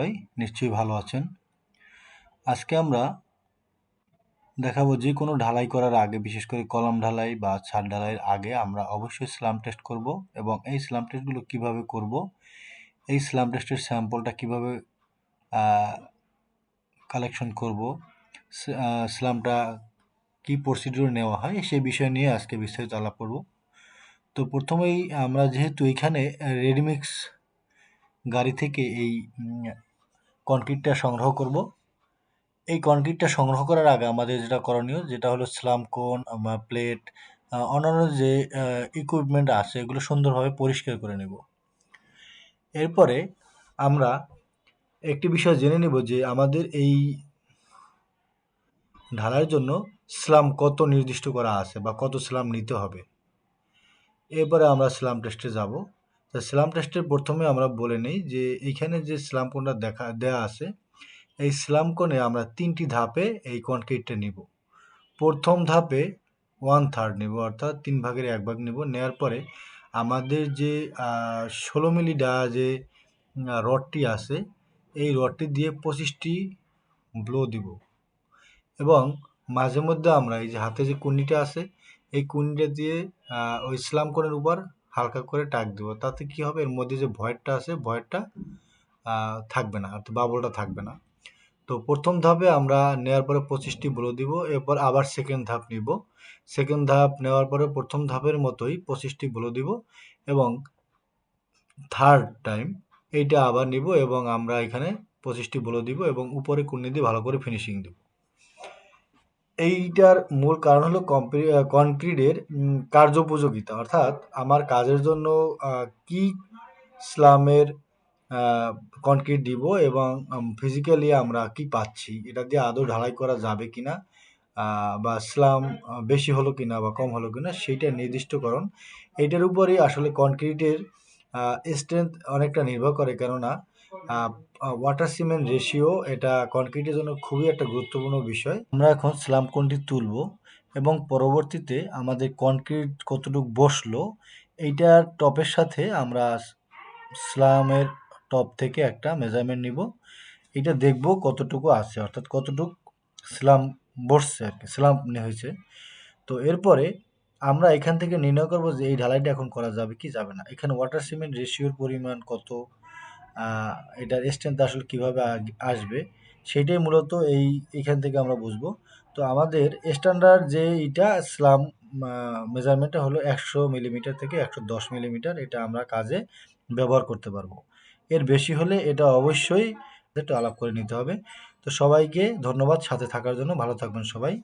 সবাই নিশ্চয়ই ভালো আছেন। আজকে আমরা দেখাবো যে কোনো ঢালাই করার আগে, বিশেষ করে কলম ঢালাই বা ছাদ ঢালাইয়ের আগে, আমরা অবশ্যই স্লাম টেস্ট করব এবং এই স্লাম টেস্টগুলো কীভাবে করব, এই স্লাম টেস্টের স্যাম্পলটা কীভাবে কালেকশন করব স্লামটা কি প্রসিডিউর নেওয়া হয় সেই বিষয় নিয়ে আজকে বিস্তারিত আলাপ করব। তো প্রথমেই আমরা যেহেতু এখানে রেডিমিক্স গাড়ি থেকে এই কনক্রিটটা সংগ্রহ করব। এই কনক্রিটটা সংগ্রহ করার আগে আমাদের যেটা করণীয়, যেটা হলো স্লাম কোন প্লেট অন্যান্য যে ইকুইপমেন্ট আছে, এগুলো সুন্দরভাবে পরিষ্কার করে নেব। এরপরে আমরা একটি বিষয় জেনে নেব যে আমাদের এই ঢালার জন্য স্লাম কত নির্দিষ্ট করা আছে বা কত স্লাম নিতে হবে। এরপরে আমরা স্লাম টেস্টে যাব। তা স্লাম টেস্টের প্রথমে আমরা বলে নিই যে এইখানে যে স্লাম কোনটা দেখা দেওয়া আছে, এই স্লাম কোণে আমরা তিনটি ধাপে এই কনক্রিটটা নিব। প্রথম ধাপে ওয়ান থার্ড নেব, অর্থাৎ তিন ভাগের এক ভাগ নেব। নেওয়ার পরে আমাদের যে ষোলো মিলি ডা যে রডটি আছে, এই রডটি দিয়ে পঁচিশটি ব্লো দিব। এবং মাঝে মধ্যে আমরা এই যে হাতে যে কুন্ডিটা আছে, এই কুন্ডিটা দিয়ে ওই স্লাম কোণের উপর হালকা করে টাক দেবো। তাতে কি হবে? এর মধ্যে যে ভয়েরটা আছে ভয়েরটা থাকবে না, অর্থাৎ বাবলটা থাকবে না। তো প্রথম ধাপে আমরা নেওয়ার পরে পঁচিশটি বলে দিব, এরপর আবার সেকেন্ড ধাপ নিব। সেকেন্ড ধাপ নেওয়ার পরে প্রথম ধাপের মতোই পঁচিশটি বলে দিব এবং থার্ড টাইম এইটা আবার নিব এবং আমরা এখানে পঁচিশটি বলে দিব এবং উপরে কুন্নি দিয়ে ভালো করে ফিনিশিং দেব। এইটার মূল কারণ হলো কনক্রিটের কার্যোপযোগিতা। অর্থাৎ আমার কাজের জন্য কি স্লামের কনক্রিট দিব এবং ফিজিক্যালি আমরা কি পাচ্ছি? এটা দিয়ে আদৌ ঢালাই করা যাবে কিনা? বা স্লাম বেশি হলো কিনা বা কম হলো কিনা সেইটা নির্দিষ্টকরণ। এইটার উপরেই আসলে কনক্রিটের স্ট্রেংথ অনেকটা নির্ভর করে। কেননা ওয়াটার সিমেন্ট রেশিও এটা কনক্রিটের জন্য খুবই একটা গুরুত্বপূর্ণ বিষয়। আমরা এখন স্লাম কোনটি তুলব এবং পরবর্তীতে আমাদের কনক্রিট কতটুকু বসল, এইটার টপের সাথে আমরা স্লামের টপ থেকে একটা মেজারমেন্ট নিব। এটা দেখব কতটুকু আছে, অর্থাৎ কতটুকু স্লাম বসছে আর কি স্লাম হয়েছে। তো এরপরে আমরা এখান থেকে নির্ণয় করব যে এই ঢালাইটা এখন করা যাবে কি যাবে না। এখানে ওয়াটার সিমেন্ট রেশিওর পরিমাণ কত এটার স্ট্রেংথ আসলে কীভাবে আসবে, সেটাই মূলত এই, এখান থেকে আমরা বুঝব। তো আমাদের স্ট্যান্ডার্ড যে এটা স্লাম মেজারমেন্টটা হলো একশো মিলিমিটার থেকে একশো দশ মিলিমিটার এটা আমরা কাজে ব্যবহার করতে পারব। এর বেশি হলে এটা অবশ্যই একটু আলাপ করে নিতে হবে। তো সবাইকে ধন্যবাদ সাথে থাকার জন্য। ভালো থাকবেন সবাই।